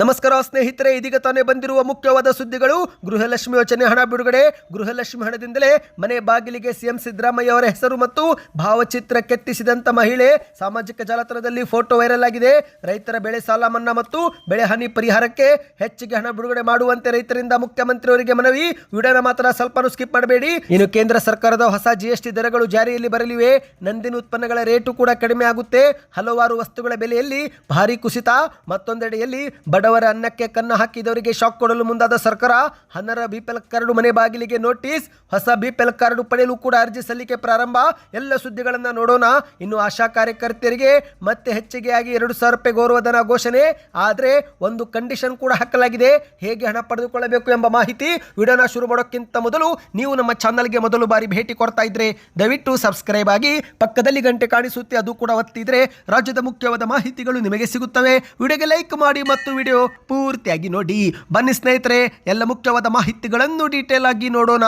ನಮಸ್ಕಾರ ಸ್ನೇಹಿತರೆ, ಇದೀಗ ತಾನೇ ಬಂದಿರುವ ಮುಖ್ಯವಾದ ಸುದ್ದಿಗಳು. ಗೃಹಲಕ್ಷ್ಮಿ ಯೋಜನೆ ಹಣ ಬಿಡುಗಡೆ. ಗೃಹಲಕ್ಷ್ಮಿ ಹಣದಿಂದಲೇ ಮನೆ ಬಾಗಿಲಿಗೆ ಸಿಎಂ ಸಿದ್ದರಾಮಯ್ಯ ಅವರ ಹೆಸರು ಮತ್ತು ಭಾವಚಿತ್ರ ಕೆತ್ತಿಸಿದಂತ ಮಹಿಳೆ ಸಾಮಾಜಿಕ ಜಾಲತಾಣದಲ್ಲಿ ಫೋಟೋ ವೈರಲ್ ಆಗಿದೆ. ರೈತರ ಬೆಳೆ ಸಾಲ ಮನ್ನಾ ಮತ್ತು ಬೆಳೆ ಹಾನಿ ಪರಿಹಾರಕ್ಕೆ ಹೆಚ್ಚಿಗೆ ಹಣ ಬಿಡುಗಡೆ ಮಾಡುವಂತೆ ರೈತರಿಂದ ಮುಖ್ಯಮಂತ್ರಿಯವರಿಗೆ ಮನವಿ. ವಿಡಿಯೋನ ಮಾತ್ರ ಸ್ವಲ್ಪನೂ ಸ್ಕಿಪ್ ಮಾಡಬೇಡಿ. ಇನ್ನು ಕೇಂದ್ರ ಸರ್ಕಾರದ ಹೊಸ ಜಿಎಸ್ಟಿ ದರಗಳು ಜಾರಿಯಲ್ಲಿ ಬರಲಿವೆ. ನಂದಿನ ಉತ್ಪನ್ನಗಳ ರೇಟು ಕೂಡ ಕಡಿಮೆ ಆಗುತ್ತೆ. ಹಲವಾರು ವಸ್ತುಗಳ ಬೆಲೆಯಲ್ಲಿ ಭಾರಿ ಕುಸಿತ. ಮತ್ತೊಂದೆಡೆಯಲ್ಲಿ ಬಡವರ ಅನ್ನಕ್ಕೆ ಕನ್ನ ಹಾಕಿದವರಿಗೆ ಶಾಕ್ ಕೊಡಲು ಮುಂದಾದ ಸರ್ಕಾರ ಹನ್ನರ ಬಿಪಿಎಲ್ ಕಾರ್ಡ್ ಮನೆ ಬಾಗಿಲಿಗೆ ನೋಟಿಸ್, ಹೊಸ ಬಿಪಿಎಲ್ ಕಾರ್ಡ್ ಪಡೆಯಲು ಕೂಡ ಅರ್ಜಿ ಸಲ್ಲಿಕೆ ಪ್ರಾರಂಭ, ಎಲ್ಲ ಸುದ್ದಿಗಳನ್ನು ನೋಡೋಣ. ಇನ್ನು ಆಶಾ ಕಾರ್ಯಕರ್ತೆಯರಿಗೆ ಮತ್ತೆ ಹೆಚ್ಚಿಗೆಯಾಗಿ ಎರಡು ಸಾವಿರ ರೂಪಾಯಿ ಗೌರವಧನ ಘೋಷಣೆ. ಆದರೆ ಒಂದು ಕಂಡೀಷನ್ ಕೂಡ ಹಾಕಲಾಗಿದೆ. ಹೇಗೆ ಹಣ ಪಡೆದುಕೊಳ್ಳಬೇಕು ಎಂಬ ಮಾಹಿತಿ ವಿಡಿಯೋನ ಶುರು ಮಾಡೋಕ್ಕಿಂತ ಮೊದಲು ನೀವು ನಮ್ಮ ಚಾನಲ್ಗೆ ಮೊದಲು ಬಾರಿ ಭೇಟಿ ಕೊಡ್ತಾ ಇದ್ರೆ ದಯವಿಟ್ಟು ಸಬ್ಸ್ಕ್ರೈಬ್ ಆಗಿ ಪಕ್ಕದಲ್ಲಿ ಗಂಟೆ ಕಾಣಿಸುತ್ತೆ, ಅದು ಕೂಡ ಒತ್ತಿದ್ರೆ ರಾಜ್ಯದ ಮುಖ್ಯವಾದ ಮಾಹಿತಿಗಳು ನಿಮಗೆ ಸಿಗುತ್ತವೆ. ವಿಡಿಯೋಗೆ ಲೈಕ್ ಮಾಡಿ ಮತ್ತು ವಿಡಿಯೋ ಪೂರ್ತಿಯಾಗಿ ನೋಡಿ. ಬನ್ನಿ ಸ್ನೇಹಿತರೆ ಎಲ್ಲ ಮುಖ್ಯವಾದ ಮಾಹಿತಿಗಳನ್ನು ಡೀಟೇಲ್ ಆಗಿ ನೋಡೋಣ.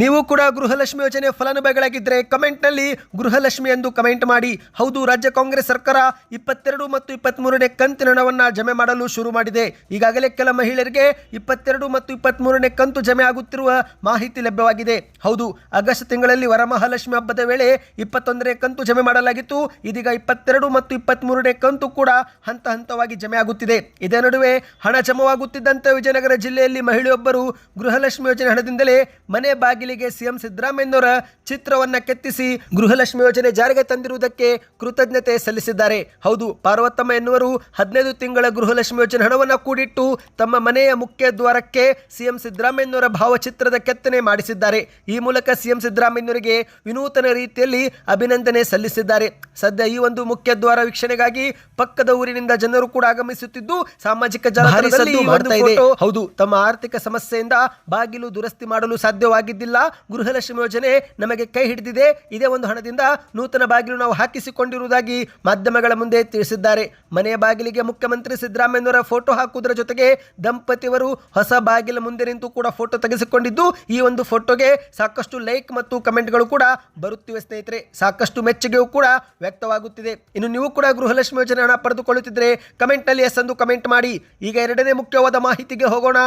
ನೀವು ಕೂಡ ಗೃಹಲಕ್ಷ್ಮಿ ಯೋಜನೆ ಫಲಾನುಭವಿಗಳಾಗಿದ್ದರೆ ಕಮೆಂಟ್ನಲ್ಲಿ ಗೃಹಲಕ್ಷ್ಮಿ ಎಂದು ಕಮೆಂಟ್ ಮಾಡಿ. ಹೌದು, ರಾಜ್ಯ ಕಾಂಗ್ರೆಸ್ ಸರ್ಕಾರ ಇಪ್ಪತ್ತೆರಡು ಮತ್ತು ಇಪ್ಪತ್ತ್ಮೂರನೇ ಕಂತಿನ ಹಣವನ್ನು ಜಮೆ ಮಾಡಲು ಶುರು ಮಾಡಿದೆ. ಈಗಾಗಲೇ ಕೆಲ ಮಹಿಳೆಯರಿಗೆ ಇಪ್ಪತ್ತೆರಡು ಮತ್ತು ಇಪ್ಪತ್ತ್ಮೂರನೇ ಕಂತು ಜಮೆ ಆಗುತ್ತಿರುವ ಮಾಹಿತಿ ಲಭ್ಯವಾಗಿದೆ. ಹೌದು, ಆಗಸ್ಟ್ ತಿಂಗಳಲ್ಲಿ ವರಮಹಾಲಕ್ಷ್ಮಿ ಹಬ್ಬದ ವೇಳೆ ಇಪ್ಪತ್ತೊಂದನೇ ಕಂತು ಜಮೆ ಮಾಡಲಾಗಿತ್ತು. ಇದೀಗ ಇಪ್ಪತ್ತೆರಡು ಮತ್ತು ಇಪ್ಪತ್ತ್ಮೂರನೇ ಕಂತು ಕೂಡ ಹಂತ ಹಂತವಾಗಿ ಜಮೆ ಆಗುತ್ತಿದೆ. ಇದೇ ನಡುವೆ ಹಣ ಜಮವಾಗುತ್ತಿದ್ದಂತೆ ವಿಜಯನಗರ ಜಿಲ್ಲೆಯಲ್ಲಿ ಮಹಿಳೆಯೊಬ್ಬರು ಗೃಹಲಕ್ಷ್ಮಿ ಯೋಜನೆ ಹಣದಿಂದಲೇ ಮನೆ ಬಾಗಿಲಿಗೆ ಸಿಎಂ ಸಿದ್ದರಾಮಯ್ಯನವರ ಚಿತ್ರವನ್ನ ಕೆತ್ತಿಸಿ ಗೃಹಲಕ್ಷ್ಮಿ ಯೋಜನೆ ಜಾರಿಗೆ ತಂದಿರುವುದಕ್ಕೆ ಕೃತಜ್ಞತೆ ಸಲ್ಲಿಸಿದ್ದಾರೆ. ಹೌದು ಪಾರ್ವತಮ್ಮ ಎನ್ನುವರು ಹದಿನೈದು ತಿಂಗಳ ಗೃಹಲಕ್ಷ್ಮಿ ಯೋಜನೆ ಹಣವನ್ನು ಕೂಡಿಟ್ಟು ತಮ್ಮ ಮನೆಯ ಮುಖ್ಯ ದ್ವಾರಕ್ಕೆ ಸಿಎಂ ಸಿದ್ದರಾಮಯ್ಯನವರ ಭಾವಚಿತ್ರದ ಕೆತ್ತನೆ ಮಾಡಿಸಿದ್ದಾರೆ. ಈ ಮೂಲಕ ಸಿಎಂ ಸಿದ್ದರಾಮಯ್ಯನವರಿಗೆ ವಿನೂತನ ರೀತಿಯಲ್ಲಿ ಅಭಿನಂದನೆ ಸಲ್ಲಿಸಿದ್ದಾರೆ. ಸದ್ಯ ಈ ಒಂದು ಮುಖ್ಯ ದ್ವಾರ ವೀಕ್ಷಣೆಗಾಗಿ ಪಕ್ಕದ ಊರಿನಿಂದ ಜನರು ಕೂಡ ಆಗಮಿಸುತ್ತಿದ್ದು ಸಾಮಾಜಿಕ ಜಾಲತಾಣದಲ್ಲಿ ಹೌದು ತಮ್ಮ ಆರ್ಥಿಕ ಸಮಸ್ಯೆಯಿಂದ ಬಾಗಿಲು ದುರಸ್ತಿ ಮಾಡಲು ಸಾಧ್ಯವಾಗಿದ್ದಿಲ್ಲ. ಗೃಹಲಕ್ಷ್ಮಿ ಯೋಜನೆ ನಮಗೆ ಕೈ ಹಿಡಿದಿದೆ. ಇದೇ ಒಂದು ಹಣದಿಂದ ನೂತನ ಬಾಗಿಲು ನಾವು ಹಾಕಿಸಿಕೊಂಡಿರುವುದಾಗಿ ಮಾಧ್ಯಮಗಳ ಮುಂದೆ ತಿಳಿಸಿದ್ದಾರೆ. ಮನೆಯ ಬಾಗಿಲಿಗೆ ಮುಖ್ಯಮಂತ್ರಿ ಸಿದ್ದರಾಮಯ್ಯನವರ ಫೋಟೋ ಹಾಕುವುದರ ಜೊತೆಗೆ ದಂಪತಿಯವರು ಹೊಸ ಬಾಗಿಲ ಮುಂದೆ ನಿಂತು ಕೂಡ ಫೋಟೋ ತೆಗೆಸಿಕೊಂಡಿದ್ದು, ಈ ಒಂದು ಫೋಟೋಗೆ ಸಾಕಷ್ಟು ಲೈಕ್ ಮತ್ತು ಕಮೆಂಟ್ಗಳು ಕೂಡ ಬರುತ್ತಿವೆ ಸ್ನೇಹಿತರೆ. ಸಾಕಷ್ಟು ಮೆಚ್ಚುಗೆಯೂ ಕೂಡ ವ್ಯಕ್ತವಾಗುತ್ತಿದೆ. ಇನ್ನು ನೀವು ಕೂಡ ಗೃಹಲಕ್ಷ್ಮಿ ಯೋಜನೆ ಹಣ ಪಡೆದುಕೊಳ್ಳುತ್ತಿದ್ದರೆ, ಕಮೆಂಟ್ನಲ್ಲಿ ಎಸ್ ಎಂದು ಕಮೆಂಟ್ ಮಾಡಿ. ಈಗ ಎರಡನೇ ಮುಖ್ಯವಾದ ಮಾಹಿತಿಗೆ ಹೋಗೋಣ.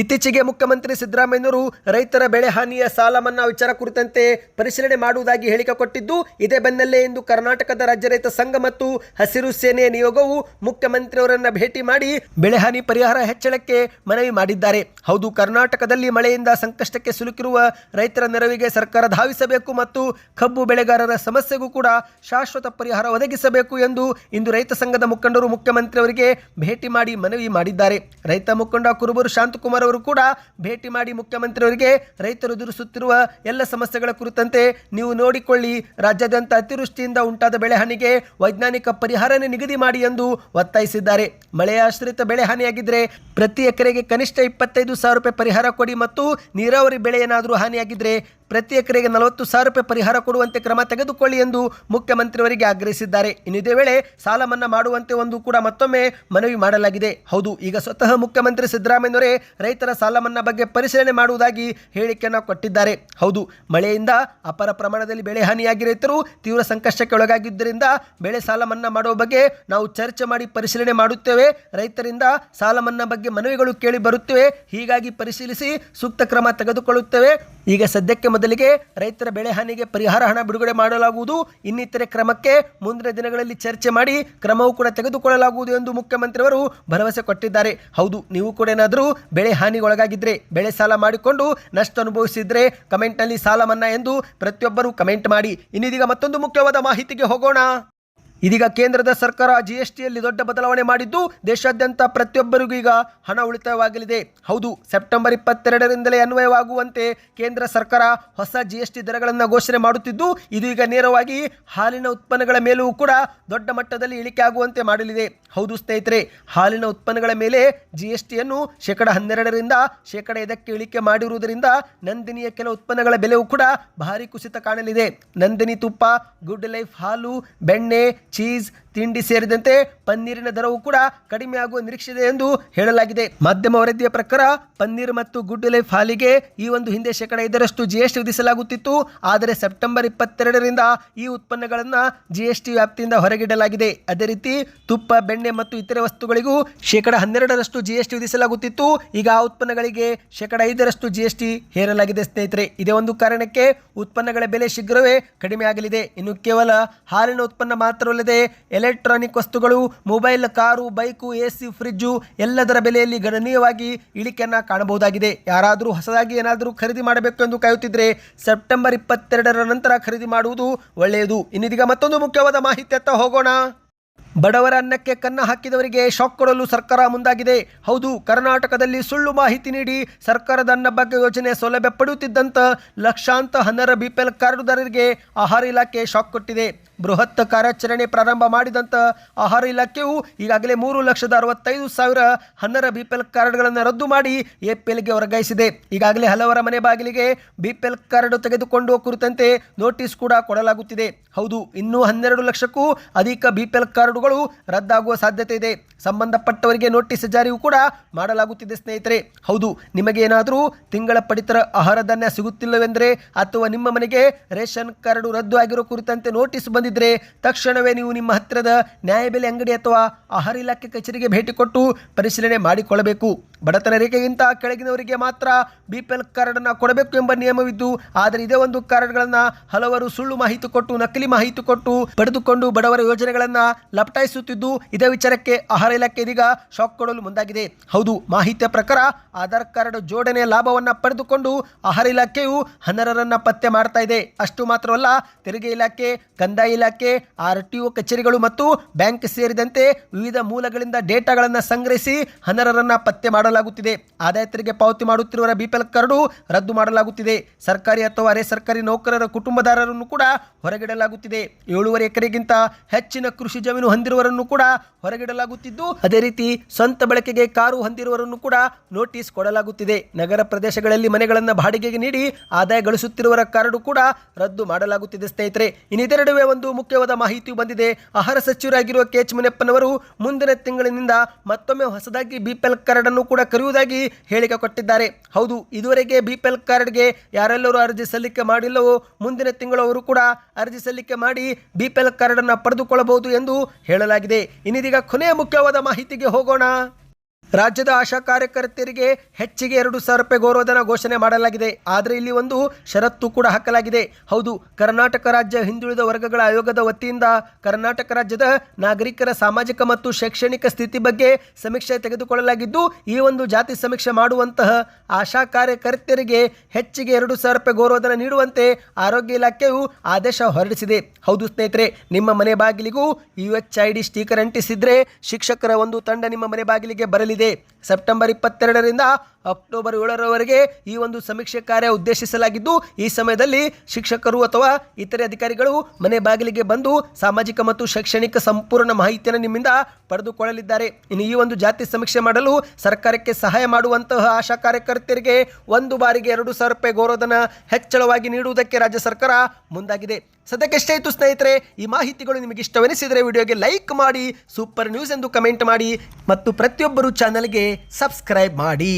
ಇತ್ತೀಚೆಗೆ ಮುಖ್ಯಮಂತ್ರಿ ಸಿದ್ದರಾಮಯ್ಯನವರು ರೈತರ ಬೆಳೆ ಹಾನಿಯ ಸಾಲ ಮನ್ನಾ ವಿಚಾರ ಕುರಿತಂತೆ ಪರಿಶೀಲನೆ ಮಾಡುವುದಾಗಿ ಹೇಳಿಕೆ ಕೊಟ್ಟಿದ್ದು, ಇದೇ ಬೆನ್ನಲ್ಲೇ ಇಂದು ಕರ್ನಾಟಕದ ರಾಜ್ಯ ರೈತ ಸಂಘ ಮತ್ತು ಹಸಿರು ಸೇನೆಯ ನಿಯೋಗವು ಮುಖ್ಯಮಂತ್ರಿಯವರನ್ನ ಭೇಟಿ ಮಾಡಿ ಬೆಳೆ ಹಾನಿ ಪರಿಹಾರ ಹೆಚ್ಚಳಕ್ಕೆ ಮನವಿ ಮಾಡಿದ್ದಾರೆ. ಹೌದು, ಕರ್ನಾಟಕದಲ್ಲಿ ಮಳೆಯಿಂದ ಸಂಕಷ್ಟಕ್ಕೆ ಸಿಲುಕಿರುವ ರೈತರ ನೆರವಿಗೆ ಸರ್ಕಾರ ಧಾವಿಸಬೇಕು ಮತ್ತು ಕಬ್ಬು ಬೆಳೆಗಾರರ ಸಮಸ್ಯೆಗೂ ಕೂಡ ಶಾಶ್ವತ ಪರಿಹಾರ ಒದಗಿಸಬೇಕು ಎಂದು ಇಂದು ರೈತ ಸಂಘದ ಮುಖಂಡರು ಮುಖ್ಯಮಂತ್ರಿಯವರಿಗೆ ಭೇಟಿ ಮಾಡಿ ಮನವಿ ಮಾಡಿದ್ದಾರೆ. ರೈತ ಮುಖಂಡ ಕುರುಬರು ಶಾಂತಕುಮಾರ್ ಅವರು ಕೂಡ ಭೇಟಿ ಮಾಡಿ ಮುಖ್ಯಮಂತ್ರಿಯವರಿಗೆ ರೈತರು ಎದುರಿಸುತ್ತಿರುವ ಎಲ್ಲ ಸಮಸ್ಯೆಗಳ ಕುರಿತಂತೆ ನೀವು ನೋಡಿಕೊಳ್ಳಿ. ರಾಜ್ಯಾದ್ಯಂತ ಅತಿವೃಷ್ಟಿಯಿಂದ ಉಂಟಾದ ಬೆಳೆ ಹಾನಿಗೆ ವೈಜ್ಞಾನಿಕ ಪರಿಹಾರನೇ ನಿಗದಿ ಮಾಡಿ ಎಂದು ಒತ್ತಾಯಿಸಿದ್ದಾರೆ. ಮಳೆಯಾಶ್ರಿತ ಬೆಳೆ ಹಾನಿಯಾಗಿದ್ದರೆ ಪ್ರತಿ ಎಕರೆಗೆ ಕನಿಷ್ಠ ಇಪ್ಪತ್ತೈದು ಸಾವಿರ ರೂಪಾಯಿ ಪರಿಹಾರ ಕೊಡಿ ಮತ್ತು ನೀರಾವರಿ ಬೆಳೆ ಏನಾದರೂ ಹಾನಿಯಾಗಿದ್ದರೆ ಪ್ರತಿ ಎಕರೆಗೆ ನಲವತ್ತು ಸಾವಿರ ರೂಪಾಯಿ ಪರಿಹಾರ ಕೊಡುವಂತೆ ಕ್ರಮ ತೆಗೆದುಕೊಳ್ಳಿ ಎಂದು ಮುಖ್ಯಮಂತ್ರಿಯವರಿಗೆ ಆಗ್ರಹಿಸಿದ್ದಾರೆ. ಇನ್ನು ಇದೇ ವೇಳೆ ಸಾಲ ಮನ್ನಾ ಮಾಡುವಂತೆ ಒಂದು ಕೂಡ ಮತ್ತೊಮ್ಮೆ ಮನವಿ ಮಾಡಲಾಗಿದೆ. ಹೌದು, ಈಗ ಸ್ವತಃ ಮುಖ್ಯಮಂತ್ರಿ ಸಿದ್ದರಾಮಯ್ಯವರೇ ರೈತರ ಸಾಲ ಮನ್ನಾ ಬಗ್ಗೆ ಪರಿಶೀಲನೆ ಮಾಡುವುದಾಗಿ ಹೇಳಿಕೆಯನ್ನು ಕೊಟ್ಟಿದ್ದಾರೆ. ಹೌದು, ಮಳೆಯಿಂದ ಅಪಾರ ಪ್ರಮಾಣದಲ್ಲಿ ಬೆಳೆ ಹಾನಿಯಾಗಿ ರೈತರು ತೀವ್ರ ಸಂಕಷ್ಟಕ್ಕೆ ಒಳಗಾಗಿದ್ದರಿಂದ ಬೆಳೆ ಸಾಲ ಮನ್ನಾ ಮಾಡುವ ಬಗ್ಗೆ ನಾವು ಚರ್ಚೆ ಮಾಡಿ ಪರಿಶೀಲನೆ ಮಾಡುತ್ತೇವೆ. ರೈತರಿಂದ ಸಾಲ ಮನ್ನಾ ಬಗ್ಗೆ ಮನವಿಗಳು ಕೇಳಿ ಬರುತ್ತವೆ. ಹೀಗಾಗಿ ಪರಿಶೀಲಿಸಿ ಸೂಕ್ತ ಕ್ರಮ ತೆಗೆದುಕೊಳ್ಳುತ್ತೇವೆ. ಈಗ ಸದ್ಯಕ್ಕೆ ಮೊದಲಿಗೆ ರೈತರ ಬೆಳೆ ಹಾನಿಗೆ ಪರಿಹಾರ ಹಣ ಬಿಡುಗಡೆ ಮಾಡಲಾಗುವುದು. ಇನ್ನಿತರೆ ಕ್ರಮಕ್ಕೆ ಮುಂದಿನ ದಿನಗಳಲ್ಲಿ ಚರ್ಚೆ ಮಾಡಿ ಕ್ರಮವೂ ಕೂಡ ತೆಗೆದುಕೊಳ್ಳಲಾಗುವುದು ಎಂದು ಮುಖ್ಯಮಂತ್ರಿಯವರು ಭರವಸೆ ಕೊಟ್ಟಿದ್ದಾರೆ. ಹೌದು, ನೀವು ಕೂಡ ಏನಾದರೂ ಬೆಳೆ ಹಾನಿಗೊಳಗಾಗಿದ್ದರೆ ಬೆಳೆ ಸಾಲ ಮಾಡಿಕೊಂಡು ನಷ್ಟ ಅನುಭವಿಸಿದ್ರೆ ಕಮೆಂಟ್ನಲ್ಲಿ ಸಾಲ ಮನ್ನಾ ಎಂದು ಪ್ರತಿಯೊಬ್ಬರೂ ಕಮೆಂಟ್ ಮಾಡಿ. ಇನ್ನಿದೀಗ ಮತ್ತೊಂದು ಮುಖ್ಯವಾದ ಮಾಹಿತಿಗೆ ಹೋಗೋಣ. ಇದೀಗ ಕೇಂದ್ರದ ಸರ್ಕಾರ ಜಿಎಸ್ಟಿಯಲ್ಲಿ ದೊಡ್ಡ ಬದಲಾವಣೆ ಮಾಡಿದ್ದು ದೇಶಾದ್ಯಂತ ಪ್ರತಿಯೊಬ್ಬರಿಗೂ ಈಗ ಹಣ ಉಳಿತಾಯವಾಗಲಿದೆ. ಹೌದು, ಸೆಪ್ಟೆಂಬರ್ ಇಪ್ಪತ್ತೆರಡರಿಂದಲೇ ಅನ್ವಯವಾಗುವಂತೆ ಕೇಂದ್ರ ಸರ್ಕಾರ ಹೊಸ ಜಿಎಸ್ಟಿ ದರಗಳನ್ನು ಘೋಷಣೆ ಮಾಡುತ್ತಿದ್ದು, ಇದು ಈಗ ನೇರವಾಗಿ ಹಾಲಿನ ಉತ್ಪನ್ನಗಳ ಮೇಲೂ ಕೂಡ ದೊಡ್ಡ ಮಟ್ಟದಲ್ಲಿ ಇಳಿಕೆ ಆಗುವಂತೆ ಮಾಡಲಿದೆ. ಹೌದು ಸ್ನೇಹಿತರೆ, ಹಾಲಿನ ಉತ್ಪನ್ನಗಳ ಮೇಲೆ ಜಿಎಸ್ಟಿಯನ್ನು ಶೇಕಡ ಹನ್ನೆರಡರಿಂದ ಶೇಕಡ ಇದಕ್ಕೆ ಇಳಿಕೆ ಮಾಡಿರುವುದರಿಂದ ನಂದಿನಿಯ ಕೆಲ ಉತ್ಪನ್ನಗಳ ಬೆಲೆಯೂ ಕೂಡ ಭಾರಿ ಕುಸಿತ ಕಾಣಲಿದೆ. ನಂದಿನಿ ತುಪ್ಪ, ಗುಡ್ ಲೈಫ್ ಹಾಲು, ಬೆಣ್ಣೆ cheese ತಿಂಡಿ ಸೇರಿದಂತೆ ಪನ್ನೀರಿನ ದರವು ಕೂಡ ಕಡಿಮೆ ಆಗುವ ನಿರೀಕ್ಷೆ ಎಂದು ಹೇಳಲಾಗಿದೆ. ಮಾಧ್ಯಮ ವರದಿಯ ಪ್ರಕಾರ ಪನ್ನೀರ್ ಮತ್ತು ಗುಡ್ ಲೈಫ್ ಹಾಲಿಗೆ ಈ ಒಂದು ಹಿಂದೆ ಶೇಕಡ ಐದರಷ್ಟು ಜಿಎಸ್ಟಿ ವಿಧಿಸಲಾಗುತ್ತಿತ್ತು. ಆದರೆ ಸೆಪ್ಟೆಂಬರ್ ಇಪ್ಪತ್ತೆರಡರಿಂದ ಈ ಉತ್ಪನ್ನಗಳನ್ನು ಜಿಎಸ್ಟಿ ವ್ಯಾಪ್ತಿಯಿಂದ ಹೊರಗಿಡಲಾಗಿದೆ. ಅದೇ ರೀತಿ ತುಪ್ಪ, ಬೆಣ್ಣೆ ಮತ್ತು ಇತರೆ ವಸ್ತುಗಳಿಗೂ ಶೇಕಡ ಹನ್ನೆರಡರಷ್ಟು ಜಿಎಸ್ಟಿ ವಿಧಿಸಲಾಗುತ್ತಿತ್ತು. ಈಗ ಆ ಉತ್ಪನ್ನಗಳಿಗೆ ಶೇಕಡ ಐದರಷ್ಟು ಜಿಎಸ್ಟಿ ಹೇರಲಾಗಿದೆ ಸ್ನೇಹಿತರೆ. ಇದೇ ಒಂದು ಕಾರಣಕ್ಕೆ ಉತ್ಪನ್ನಗಳ ಬೆಲೆ ಶೀಘ್ರವೇ ಕಡಿಮೆ ಆಗಲಿದೆ. ಇನ್ನು ಕೇವಲ ಹಾಲಿನ ಉತ್ಪನ್ನ ಮಾತ್ರವಲ್ಲದೆ ಎಲೆಕ್ಟ್ರಾನಿಕ್ ವಸ್ತುಗಳು, mobile, car, bike A C fridge ಎಲ್ಲದರ ಬೆಲೆಯಲ್ಲಿ ಗಣನೀಯವಾಗಿ ಇಳಿಕೆಯನ್ನು ಕಾಣಬಹುದಾಗಿದೆ. ಯಾರಾದರೂ ಹೊಸದಾಗಿ ಏನಾದರೂ ಖರೀದಿ ಮಾಡಬೇಕು ಎಂದು ಕಾಯುತ್ತಿದ್ದರೆ ಸೆಪ್ಟೆಂಬರ್ ಇಪ್ಪತ್ತೆರಡರ ನಂತರ ಖರೀದಿ ಮಾಡುವುದು ಒಳ್ಳೆಯದು. ಇನ್ನಿದೀಗ ಮತ್ತೊಂದು ಮುಖ್ಯವಾದ ಮಾಹಿತಿ ಅತ್ತ ಹೋಗೋಣ. ಬಡವರ ಅನ್ನಕ್ಕೆ ಕನ್ನ ಹಾಕಿದವರಿಗೆ ಶಾಕ್ ಕೊಡಲು ಸರ್ಕಾರ ಮುಂದಾಗಿದೆ. ಹೌದು, ಕರ್ನಾಟಕದಲ್ಲಿ ಸುಳ್ಳು ಮಾಹಿತಿ ನೀಡಿ ಸರ್ಕಾರದ ಬಗ್ಗೆ ಯೋಜನೆ ಸೌಲಭ್ಯ ಪಡೆಯುತ್ತಿದ್ದಂಥ ಲಕ್ಷಾಂತ ಹನ್ನರ ಬಿಪಿಎಲ್ ಕಾರ್ಡುದಾರರಿಗೆ ಆಹಾರ ಇಲಾಖೆ ಶಾಕ್ ಕೊಟ್ಟಿದೆ. ಬೃಹತ್ ಕಾರ್ಯಾಚರಣೆ ಪ್ರಾರಂಭ ಮಾಡಿದಂಥ ಆಹಾರ ಇಲಾಖೆಯು ಈಗಾಗಲೇ ಮೂರು ಲಕ್ಷದ ಅರವತ್ತೈದು ಸಾವಿರ ಹನ್ನರ ಬಿಪಿಎಲ್ ಕಾರ್ಡ್ಗಳನ್ನು ರದ್ದು ಮಾಡಿ ಎಪಿಎಲ್ಗೆ ವರ್ಗಾಯಿಸಿದೆ. ಈಗಾಗಲೇ ಹಲವರ ಮನೆ ಬಾಗಿಲಿಗೆ ಬಿಪಿಎಲ್ ಕಾರ್ಡ್ ತೆಗೆದುಕೊಂಡು ಕುರಿತಂತೆ ನೋಟಿಸ್ ಕೂಡ ಕೊಡಲಾಗುತ್ತಿದೆ. ಹೌದು, ಇನ್ನೂ ಹನ್ನೆರಡು ಲಕ್ಷಕ್ಕೂ ಅಧಿಕ ಬಿಪಿಎಲ್ ಕಾರ್ಡುಗಳು ರದ್ದಾಗುವ ಸಾಧ್ಯತೆ ಇದೆ. ಸಂಬಂಧಪಟ್ಟವರಿಗೆ ನೋಟಿಸ್ ಜಾರಿಯೂ ಕೂಡ ಮಾಡಲಾಗುತ್ತಿದೆ ಸ್ನೇಹಿತರೆ. ಹೌದು ನಿಮಗೆ ಏನಾದರೂ ತಿಂಗಳ ಪಡಿತರ ಆಹಾರ ಧಾನ್ಯ ಸಿಗುತ್ತಿಲ್ಲವೆಂದರೆ ಅಥವಾ ನಿಮ್ಮ ಮನೆಗೆ ರೇಷನ್ ಕಾರ್ಡು ರದ್ದು ಆಗಿರೋ ಕುರಿತಂತೆ ನೋಟಿಸ್ ಬಂದಿದ್ದರೆ ತಕ್ಷಣವೇ ನೀವು ನಿಮ್ಮ ಹತ್ತಿರದ ನ್ಯಾಯಬೆಲೆ ಅಂಗಡಿ ಅಥವಾ ಆಹಾರ ಇಲಾಖೆ ಕಚೇರಿಗೆ ಭೇಟಿ ಕೊಟ್ಟು ಪರಿಶೀಲನೆ ಮಾಡಿಕೊಳ್ಳಬೇಕು. ಬಡತನ ರೇಖೆಗಿಂತ ಕೆಳಗಿನವರಿಗೆ ಮಾತ್ರ ಬಿ ಪಿ ಎಲ್ ಕಾರ್ಡನ್ನು ಕೊಡಬೇಕು ಎಂಬ ನಿಯಮವಿದ್ದು, ಆದರೆ ಇದೇ ಒಂದು ಕಾರ್ಡ್ಗಳನ್ನು ಹಲವರು ಸುಳ್ಳು ಮಾಹಿತಿ ಕೊಟ್ಟು, ನಕಲಿ ಮಾಹಿತಿ ಕೊಟ್ಟು ಪಡೆದುಕೊಂಡು ಬಡವರ ಯೋಜನೆಗಳನ್ನು ಲಪಟಾಯಿಸುತ್ತಿದ್ದು, ಇದೇ ವಿಚಾರಕ್ಕೆ ಆಹಾರ ಇಲಾಖೆ ಇದೀಗ ಶಾಕ್ ಕೊಡಲು ಮುಂದಾಗಿದೆ. ಹೌದು, ಮಾಹಿತಿಯ ಪ್ರಕಾರ ಆಧಾರ್ ಕಾರ್ಡ್ ಜೋಡಣೆಯ ಲಾಭವನ್ನು ಪಡೆದುಕೊಂಡು ಆಹಾರ ಇಲಾಖೆಯು ಹನರರನ್ನ ಪತ್ತೆ ಮಾಡ್ತಾ ಇದೆ. ಅಷ್ಟು ಮಾತ್ರವಲ್ಲ, ತೆರಿಗೆ ಇಲಾಖೆ, ಕಂದಾಯ ಇಲಾಖೆ ಆರ್ ಟಿ ಕಚೇರಿಗಳು ಮತ್ತು ಬ್ಯಾಂಕ್ ಸೇರಿದಂತೆ ವಿವಿಧ ಮೂಲಗಳಿಂದ ಡೇಟಾಗಳನ್ನು ಸಂಗ್ರಹಿಸಿ ಹನರರನ್ನ ಪತ್ತೆ ಮಾಡಲಾಗುತ್ತಿದೆ. ಆದಾಯ ತೆರಿಗೆ ಪಾವತಿ ಮಾಡುತ್ತಿರುವ ಬಿಪಿಎಲ್ ಕಾರ್ಡು ರದ್ದು ಮಾಡಲಾಗುತ್ತಿದೆ. ಸರ್ಕಾರಿ ಅಥವಾ ಅರೆ ಸರ್ಕಾರಿ ನೌಕರರ ಕುಟುಂಬದಾರರನ್ನು ಕೂಡ ಹೊರಗಿಡಲಾಗುತ್ತಿದೆ. ಏಳೂವರೆ ಎಕರೆಗಿಂತ ಹೆಚ್ಚಿನ ಕೃಷಿ ಜಮೀನು ಹೊಂದಿರುವವರನ್ನು ಕೂಡ ಹೊರಗಿಡಲಾಗುತ್ತಿದ್ದು, ಅದೇ ರೀತಿ ಸ್ವಂತ ಬಳಕೆಗೆ ಕಾರು ಹೊಂದಿರುವವರನ್ನು ಕೂಡ ನೋಟಿಸ್ ಕೊಡಲಾಗುತ್ತಿದೆ. ನಗರ ಪ್ರದೇಶಗಳಲ್ಲಿ ಮನೆಗಳನ್ನು ಬಾಡಿಗೆಗೆ ನೀಡಿ ಆದಾಯ ಗಳಿಸುತ್ತಿರುವವರ ಕಾರ್ಡು ಕೂಡ ರದ್ದು ಮಾಡಲಾಗುತ್ತಿದೆ ಸ್ನೇಹಿತರೆ. ಇನ್ನಿತರ ನಡುವೆ ಒಂದು ಮುಖ್ಯವಾದ ಮಾಹಿತಿಯು ಬಂದಿದೆ. ಆಹಾರ ಸಚಿವರಾಗಿರುವ ಕೆ ಎಚ್ ಮುನಿಯಪ್ಪನವರು ಮುಂದಿನ ತಿಂಗಳಿನಿಂದ ಮತ್ತೊಮ್ಮೆ ಹೊಸದಾಗಿ ಬಿಪಿಎಲ್ ಕಾರ್ಡ್ ಅನ್ನು ಕರೆಯುವುದಾಗಿ ಹೇಳಿಕೆ ಕೊಟ್ಟಿದ್ದಾರೆ. ಹೌದು, ಇದುವರೆಗೆ ಬಿ ಪಿ ಎಲ್ ಕಾರ್ಡ್ಗೆ ಯಾರೆಲ್ಲರೂ ಅರ್ಜಿ ಸಲ್ಲಿಕೆ ಮಾಡಿಲ್ಲವೋ ಮುಂದಿನ ತಿಂಗಳು ಅವರು ಕೂಡ ಅರ್ಜಿ ಸಲ್ಲಿಕೆ ಮಾಡಿ ಬಿ ಪಿ ಎಲ್ ಕಾರ್ಡನ್ನು ಪಡೆದುಕೊಳ್ಳಬಹುದು ಎಂದು ಹೇಳಲಾಗಿದೆ. ಇನ್ನಿದೀಗ ಕೊನೆಯ ಮುಖ್ಯವಾದ ಮಾಹಿತಿಗೆ ಹೋಗೋಣ. ರಾಜ್ಯದ ಆಶಾ ಕಾರ್ಯಕರ್ತರಿಗೆ ಹೆಚ್ಚಿಗೆ ಎರಡು ಸಾವಿರ ರೂಪಾಯಿ ಗೌರವಧನ ಘೋಷಣೆ ಮಾಡಲಾಗಿದೆ. ಆದರೆ ಇಲ್ಲಿ ಒಂದು ಷರತ್ತು ಕೂಡ ಹಾಕಲಾಗಿದೆ. ಹೌದು, ಕರ್ನಾಟಕ ರಾಜ್ಯ ಹಿಂದುಳಿದ ವರ್ಗಗಳ ಆಯೋಗದ ವತಿಯಿಂದ ಕರ್ನಾಟಕ ರಾಜ್ಯದ ನಾಗರಿಕರ ಸಾಮಾಜಿಕ ಮತ್ತು ಶೈಕ್ಷಣಿಕ ಸ್ಥಿತಿ ಬಗ್ಗೆ ಸಮೀಕ್ಷೆ ತೆಗೆದುಕೊಳ್ಳಲಾಗಿದ್ದು, ಈ ಒಂದು ಜಾತಿ ಸಮೀಕ್ಷೆ ಮಾಡುವಂತಹ ಆಶಾ ಕಾರ್ಯಕರ್ತರಿಗೆ ಹೆಚ್ಚಿಗೆ ಎರಡು ಸಾವಿರ ರೂಪಾಯಿ ಗೌರವಧನ ನೀಡುವಂತೆ ಆರೋಗ್ಯ ಇಲಾಖೆಯು ಆದೇಶ ಹೊರಡಿಸಿದೆ. ಹೌದು ಸ್ನೇಹಿತರೆ, ನಿಮ್ಮ ಮನೆ ಬಾಗಿಲಿಗೂ U H I D sticker ಅಂಟಿಸಿದ್ರೆ ಶಿಕ್ಷಕರ ಒಂದು ತಂಡ ನಿಮ್ಮ ಮನೆ ಬಾಗಿಲಿಗೆ ಬರಲಿದೆ. ಸೆಪ್ಟೆಂಬರ್ ಇಪ್ಪತ್ತೆರಡರಿಂದ ಅಕ್ಟೋಬರ್ ಏಳರವರೆಗೆ ಈ ಒಂದು ಸಮೀಕ್ಷೆ ಕಾರ್ಯ ಉದ್ದೇಶಿಸಲಾಗಿದ್ದು, ಈ ಸಮಯದಲ್ಲಿ ಶಿಕ್ಷಕರು ಅಥವಾ ಇತರೆ ಅಧಿಕಾರಿಗಳು ಮನೆ ಬಾಗಿಲಿಗೆ ಬಂದು ಸಾಮಾಜಿಕ ಮತ್ತು ಶೈಕ್ಷಣಿಕ ಸಂಪೂರ್ಣ ಮಾಹಿತಿಯನ್ನು ನಿಮ್ಮಿಂದ ಪಡೆದುಕೊಳ್ಳಲಿದ್ದಾರೆ. ಇನ್ನು ಈ ಒಂದು ಜಾತಿ ಸಮೀಕ್ಷೆ ಮಾಡಲು ಸರ್ಕಾರಕ್ಕೆ ಸಹಾಯ ಮಾಡುವಂತಹ ಆಶಾ ಕಾರ್ಯಕರ್ತರಿಗೆ ಒಂದು ಬಾರಿಗೆ ಎರಡು ಸಾವಿರ ರೂಪಾಯಿ ಗೌರವಧನ ಹೆಚ್ಚಳವಾಗಿ ನೀಡುವುದಕ್ಕೆ ರಾಜ್ಯ ಸರ್ಕಾರ ಮುಂದಾಗಿದೆ. ಸದ್ಯಕ್ಕೆ ಎಷ್ಟೇ ಇತ್ತು ಸ್ನೇಹಿತರೆ, ಈ ಮಾಹಿತಿಗಳು ನಿಮಗೆ ಇಷ್ಟವೆನಿಸಿದರೆ ವಿಡಿಯೋಗೆ ಲೈಕ್ ಮಾಡಿ, ಸೂಪರ್ ನ್ಯೂಸ್ ಎಂದು ಕಮೆಂಟ್ ಮಾಡಿ ಮತ್ತು ಪ್ರತಿಯೊಬ್ಬರು ಚಾನಲ್ಗೆ ಸಬ್ಸ್ಕ್ರೈಬ್ ಮಾಡಿ.